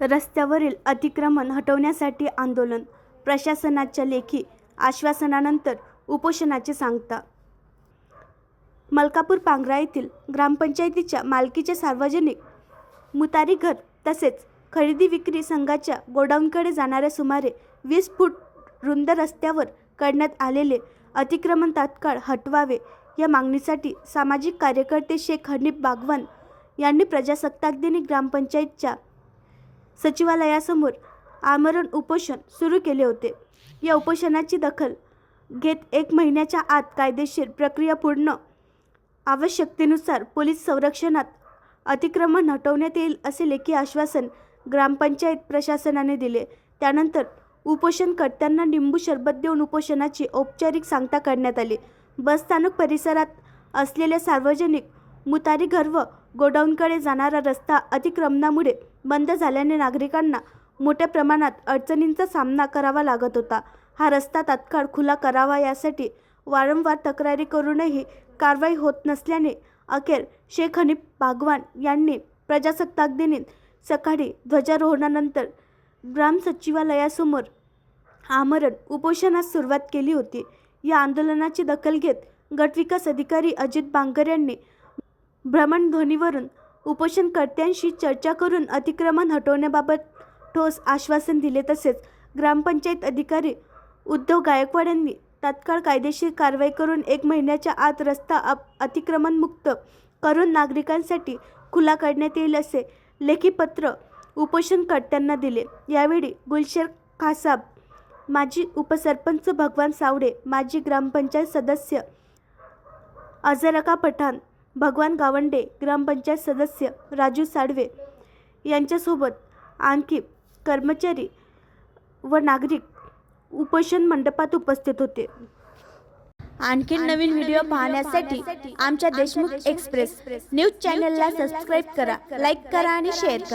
रस्त्यावरील अतिक्रमण हटवण्यासाठी आंदोलन प्रशासनाच्या लेखी आश्वासनानंतर उपोषणाचे सांगता. मलकापूर पांगरा येथील ग्रामपंचायतीच्या मालकीचे सार्वजनिक मुतारी घर तसेच खरेदी विक्री संघाच्या गोडाऊनकडे जाणाऱ्या सुमारे वीस फूट रुंद रस्त्यावर करण्यात आलेले अतिक्रमण तात्काळ हटवावे या मागणीसाठी सामाजिक कार्यकर्ते शेख हनीफ बागवान यांनी प्रजासत्ताक दिनी ग्रामपंचायतच्या सचिवालयासमोर आमरण उपोषण सुरू केले होते. या उपोषणाची दखल घेत एक महिन्याच्या आत कायदेशीर प्रक्रिया पूर्ण आवश्यकतेनुसार पोलीस संरक्षणात अतिक्रमण हटवण्यात येईल असे लेखी आश्वासन ग्रामपंचायत प्रशासनाने दिले. त्यानंतर उपोषणकर्त्यांना निंबू सरबत देऊन उपोषणाची औपचारिक सांगता करण्यात आली. बसस्थानक परिसरात असलेल्या सार्वजनिक मुतारी घर व गोडाऊनकडे जाणारा रस्ता अतिक्रमणामुळे बंद झाल्याने नागरिकांना मोठ्या प्रमाणात अडचणींचा सामना करावा लागत होता. हा रस्ता तात्काळ खुला करावा यासाठी वारंवार तक्रारी करूनही कारवाई होत नसल्याने अखेर शेख हनीफ भागवान यांनी प्रजासत्ताक दिनी सकाळी ध्वजारोहणानंतर ग्राम सचिवालयासमोर आमरण उपोषणास सुरुवात केली होती. या आंदोलनाची दखल घेत गटविकास अधिकारी अजित बांगर यांनी भ्रमणध्वनीवरून उपोषणकर्त्यांशी चर्चा करून अतिक्रमण हटवण्याबाबत ठोस आश्वासन दिले. तसेच ग्रामपंचायत अधिकारी उद्धव गायकवाड यांनी तात्काळ कायदेशीर कारवाई करून एक महिन्याच्या आत रस्ता अप अतिक्रमणमुक्त करून नागरिकांसाठी खुला करण्यात येईल असे लेखी पत्र उपोषणकर्त्यांना दिले. यावेळी गुलशेर खासाब माजी उपसरपंच भगवान सावडे माजी ग्रामपंचायत सदस्य अझरका पठाण भगवान गावंडे ग्रामपंचायत सदस्य राजू साडवे यांच्यासोबत आणखी कर्मचारी व नागरिक उपोषण मंडपात उपस्थित होते. आणखी नवीन व्हिडिओ पाहण्यासाठी आमच्या देशमुख एक्सप्रेस न्यूज चॅनलला सबस्क्राईब करा लाईक करा आणि शेअर करा.